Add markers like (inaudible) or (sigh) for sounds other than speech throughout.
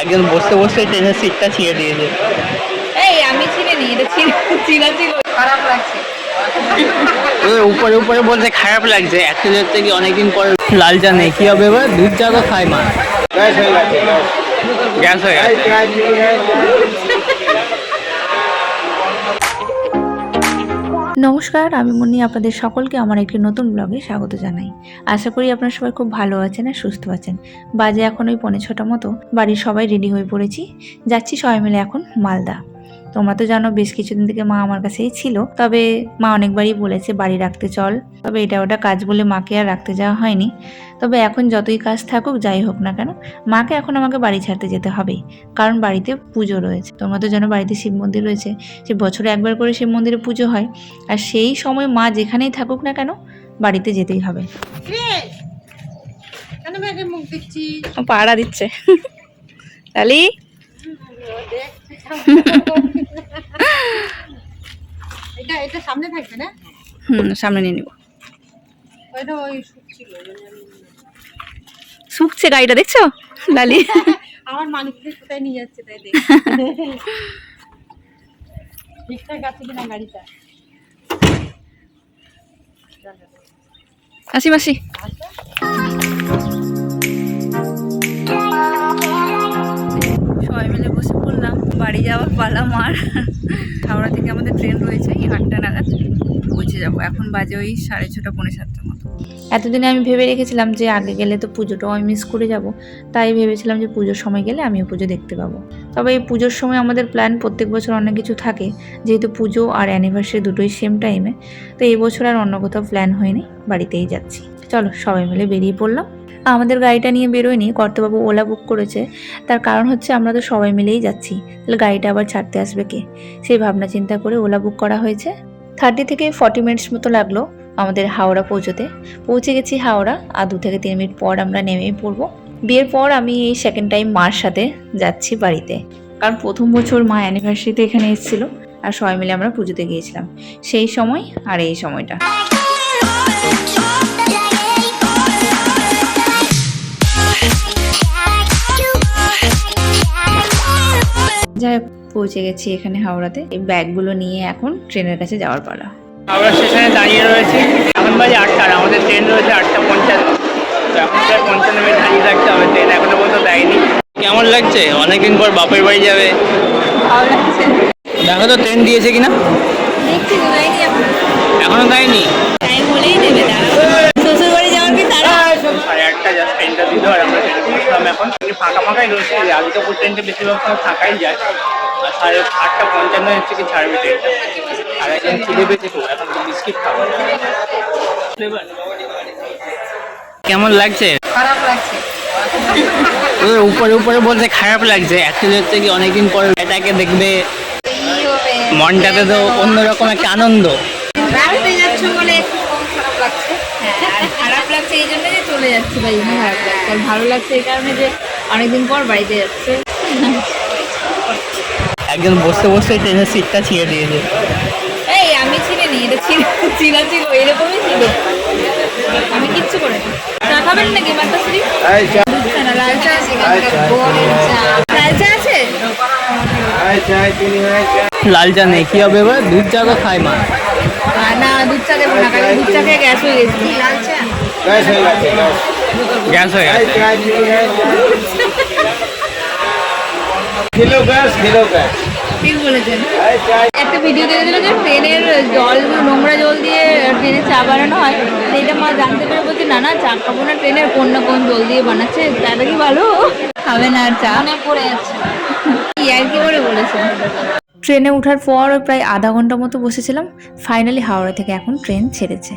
একজন বসতে বসতে ট্রেনের সিটটা ছিঁড়ে দিয়েছে। এই আমি ছিঁড়ে নি এটা ছিঁড়ে ছিঁড়া ছিল খারাপ লাগছে। উপরে উপরে বলতে খারাপ লাগছে অ্যাকচুয়ালি হচ্ছে কি অনেকদিন পরে। লাল চা নেই কি হবে এবার? দুধ চা তো খায় মা। গ্যাস হয়ে গেছে নমস্কার, আমি মনি আপনাদের সকলকে আমার একটি নতুন ব্লগে স্বাগত জানাই। আশা করি আপনারা সবাই খুব ভালো আছেন আর সুস্থ আছেন। বাজে এখন ওই পনেরো ছটা মতো, বাড়ির সবাই রেডি হয়ে পড়েছি। যাচ্ছি সবাই মিলে এখন মালদা। তোমরা তো জানো বেশ কিছুদিন থেকে মা আমার কাছেই ছিল। তবে মা অনেকবারই বলেছে বাড়ি রাখতে চল। তবে এটা ওটা কাজ বলে মাকে আর রাখতে যাওয়া হয়নি। তবে এখন যতই কাজ থাকুক যাই হোক না কেন মাকে এখন আমাকে বাড়ি ছাড়তে যেতে হবে। কারণ বাড়িতে পুজো রয়েছে। তোমরা তো জানো বাড়িতে শিব মন্দির রয়েছে। সে বছরে একবার করে শিব মন্দিরে পুজো হয়। আর সেই সময় মা যেখানেই থাকুক না কেন বাড়িতে যেতেই হবে। পাড়া দিচ্ছে। তালি? (laughs) এটা এটা সামনে থাকবে না? হুম সামনে নিয়ে নিব। ওইটা ওই শুকছিল শুকছে গাড়িটা দেখছ? লালি? (laughs) আমার মালিককে কোথায় নিয়ে যাচ্ছে তাই দেখ (laughs) ঠিকঠাক আছে কিনা গাড়িটা? আসি মাসি। বাড়ি যাওয়ার পালা মার। হাওড়া থেকে আমাদের ট্রেন রয়েছে, এই আটটা নাগাদ পৌঁছে যাব। এখন বাজে ওই সাড়ে ছটা, পৌনে সাতটার মতো। এতদিনে আমি ভেবে রেখেছিলাম যে আগে গেলে তো পুজোটাও আমি মিস করে যাব। তাই ভেবেছিলাম যে পুজোর সময় গেলে আমিও পুজো দেখতে পাবো। তবে এই পুজোর সময় আমাদের প্ল্যান প্রত্যেক বছর অনেক কিছু থাকে। যেহেতু পুজো আর অ্যানিভার্সারি দুটোই সেম টাইমে তো এই বছর আর অন্য কোথাও প্ল্যান হয়নি, বাড়িতেই যাচ্ছি। চলো সবাই মিলে বেরিয়ে পড়লাম। আমাদের গাড়িটা নিয়ে বেরোয়নি, কর্তবাবু ওলা বুক করেছে। তার কারণ হচ্ছে আমরা তো সবাই মিলেই যাচ্ছি। তাহলে গাড়িটা আবার ছাড়তে আসবে কে? সেই ভাবনা চিন্তা করে ওলা বুক করা হয়েছে। থার্টি থেকে ফর্টি মিনিটস মতো লাগল আমাদের হাওড়া পৌঁছোতে। পৌঁছে গেছি হাওড়া, আর দু থেকে তিন মিনিট পর আমরা নেমেই পড়ব। বিয়ের পর আমি এই সেকেন্ড টাইম মার সাথে যাচ্ছি বাড়িতে। কারণ প্রথম বছর মা অ্যানিভার্সারিতে এখানে এসেছিল, আর সবাই মিলে আমরা পুজোতে গিয়েছিলাম। সেই সময় আর এই সময়টা। পৌঁছে গেছি এখানে হাওড়াতে। এই ব্যাগগুলো নিয়ে এখন ট্রেনের কাছে যাওয়ার পালা। হাওড়া স্টেশনে দাঁড়িয়ে রয়েছে। এখন বাজে আটটা আমাদের ট্রেন রয়েছে আটটা পঞ্চান্ন তো এখন প্রায় পঞ্চান্ন মিনিট দাঁড়িয়ে থাকতে হবে ট্রেন এখনও পর্যন্ত দেয়নি। কেমন লাগছে? অনেকদিন পর বাপের বাড়ি যাবে। দেখো তো ট্রেন দিয়েছে কিনা? এখনও দেয়নি? টাইম হলেই দেবে শ্বশুর বাড়ি যাওয়ার কি তারা? সাড়ে আটটা জাস্ট ট্রেনটা দিল আর আমরা ট্রেনে বসলাম এখন এমনি ফাঁকা ফাঁকাই রয়েছে। এই আদিত্যপুর ট্রেনটা বেশিরভাগ সময় ফাঁকাই যায়। আর সাড়ে আটটা পঞ্চান্ন হচ্ছে কি ছাড়বে ট্রেনটা আর একজন খিদে পেয়েছে তো এখন তো বিস্কিট খাব। কেমন লাগছে? খারাপ লাগছে। উপরে উপরে বলতে খারাপ লাগছে। অ্যাকচুয়ালি হচ্ছে কি অনেকদিন পরে এটাকে দেখবে। মনটাতে তো অন্যরকম একটা আনন্দ। খারাপ লাগছে। হ্যাঁ খারাপ লাগছে এই জন্য যে চলে যাচ্ছে লাগছে। ভালো লাগছে এই কারণে যে অনেকদিন পর বাড়িতে যাচ্ছে। একজন বসতে বসতে ট্রেনের সিটটা ছিঁড়ে দিয়েছে। এই আমি ছিঁড়ে নি এটা ছিঁড়ে ছিল এরকমই ছিল। আমি কিচ্ছু করে চা খাবেন নাকি মাতাশ্রী? লাল চা আছে লাল চা আছে? লাল চা নেই কি হবে এবার? দুধ চা তো খায় মা। না দুধ চা দেবো না কারণ দুধ চা খেয়ে গ্যাস হয়ে গেছে। লাল চা গ্যাস। হয়ে গেছে। ঠিক বলেছেন। একটা ভিডিও দেখেছিল যে ট্রেনের জল নোংরা জল দিয়ে ট্রেনে চা বানানো হয় সেইটা মা জানতে পেরে বলছে না না চা খাব না ট্রেনের কোন না কোন জল দিয়ে বানাচ্ছে চাটা কি ভালো? খাবে না আর চা। অনেক পড়ে যাচ্ছে। কি আর কি করে বলেছে? ট্রেনে ওঠার পর প্রায় আধা ঘণ্টা মতো বসেছিলাম ফাইনালি হাওড়া থেকে এখন ট্রেন ছেড়েছে।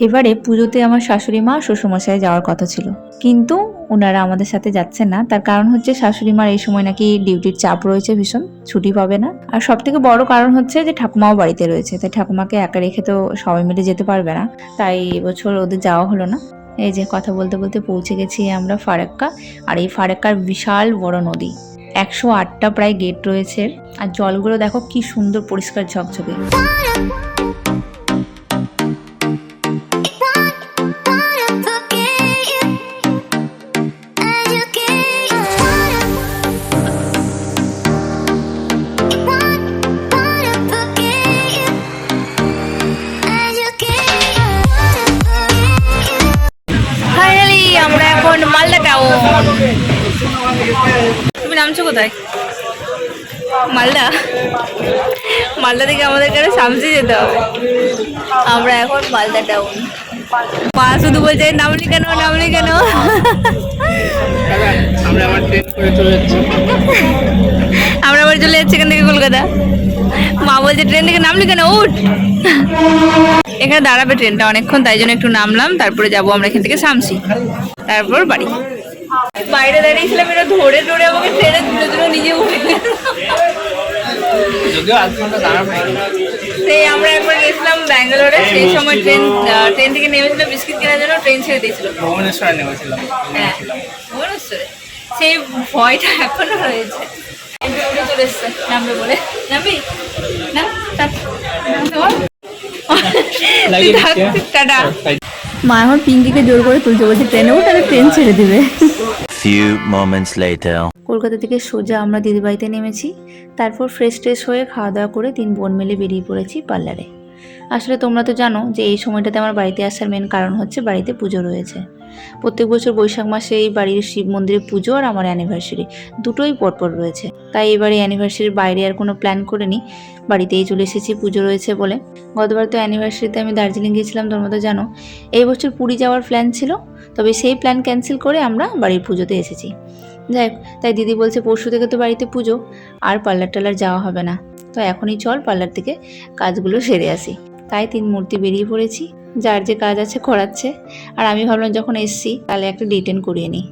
এবারে পুজোতে আমার শাশুড়ি মা শ্বশুরমশাই যাওয়ার কথা ছিল। কিন্তু ওনারা আমাদের সাথে যাচ্ছেন না। তার কারণ হচ্ছে শাশুড়ি মার এই সময় নাকি ডিউটির চাপ রয়েছে ভীষণ, ছুটি পাবে না। আর সব থেকে বড় কারণ হচ্ছে যে ঠাকুমাও বাড়িতে রয়েছে। তাই ঠাকুমাকে একা রেখে তো সবাই মিলে যেতে পারবে না। তাই এবছর ওদের যাওয়া হলো না। এই যে কথা বলতে বলতে পৌঁছে গেছি আমরা ফারাক্কা। আর এই ফারাক্কার বিশাল বড় নদী। একশো আটটা প্রায় গেট রয়েছে। আর জলগুলো দেখো কি সুন্দর পরিষ্কার ঝকঝকে। নামছো কোথায়? মালদা? মালদা থেকে আমাদের কাছে সামসে যেতে হবে। আমরা এখন মালদা টাউন মা শুধু বলছে নামলি কেন নামলি কেন? আমরা আবার চলে যাচ্ছি। এখান থেকে কলকাতা। মা বলছে ট্রেন থেকে নামলি কেন? উঠ! এখানে দাঁড়াবে ট্রেনটা অনেকক্ষণ তাই জন্য একটু নামলাম তারপরে যাব আমরা এখান থেকে সামসি তারপর বাড়ি। বাইরে দাঁড়িয়েছিলাম এটা ধরে ধরে আমাকে ট্রেনে তুলে তুলে নিজে উঠে গেল। যদিও আধ ঘণ্টা দাঁড়াবো সেই আমরা একবার গেছিলাম ব্যাঙ্গালোরে সেই সময় ট্রেন ট্রেন থেকে নেমেছিল বিস্কিট কেনার জন্য ট্রেন ছেড়ে দিয়েছিল। ভুবনেশ্বরে নেমেছিলাম। হ্যাঁ ভুবনেশ্বরে। সেই ভয়টা এখনও রয়েছে। চলে এসছে নামবে বলে। নামবি? না টাটা। বল। তুই থাক, মা এখন পিঙ্কিকে জোর করে তুলছে বলছে ট্রেনে উঠে তাহলে ট্রেন ছেড়ে দিবে। Few moments later. কলকাতা থেকে সোজা আমরা দিদিবাড়িতে নেমেছি, তারপর ফ্রেশ ট্রেশ হয়ে খাওয়া দাওয়া করে তিন বোন মিলে বেরিয়ে পড়েছি পার্লারে আসলে তোমরা তো জানো যে এই সময়টাতে আমার বাড়িতে আসার মেন কারণ হচ্ছে বাড়িতে পুজো রয়েছে প্রত্যেক বছর বৈশাখ মাসে এই বাড়ির শিব মন্দিরে পুজো আর আমার অ্যানিভার্সারি দুটোই পরপর রয়েছে। তাই এবারে অ্যানিভার্সারির বাইরে আর কোনো প্ল্যান করিনি। বাড়িতেই চলে এসেছি, পুজো রয়েছে বলে। গতবার তো অ্যানিভার্সারিতে আমি দার্জিলিং গিয়েছিলাম, তোমরা তো জানো। এই বছর পুরী যাওয়ার প্ল্যান ছিল, তবে সেই প্ল্যান ক্যান্সেল করে আমরা বাড়ির পুজোতে এসেছি। যাই তাই দিদি বলছে পরশু থেকে তো বাড়িতে পুজো, আর পার্লার টার্লার যাওয়া হবে না। তো এখনই চল পার্লার থেকে কাজগুলো সেরে আসি। তাই তিন মূর্তি বেরিয়ে পড়েছি। যার যে কাজ আছে করাচ্ছে। আর আমি ভাবলাম যখন এসছি, তাহলে একটা ডিটেন করিয়ে নিই।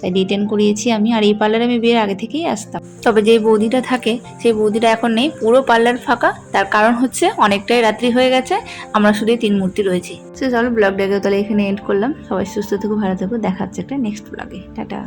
তাই ডিটেন করিয়েছি আমি, আর এই পার্লারে আমি বিয়ের আগে থেকেই আসতাম। তবে যেই বৌদিটা থাকে, সেই বৌদিটা এখন নেই। পুরো পার্লার ফাঁকা। তার কারণ হচ্ছে, অনেকটাই রাত্রি হয়ে গেছে। আমরা শুধুই তিন মূর্তি রয়েছি। সে চলো ব্লগটাকে তাহলে এখানে এন্ড করলাম। সবাই সুস্থ থেকো, ভালো থেকো। দেখাচ্ছে একটা নেক্সট ব্লগে টাটা।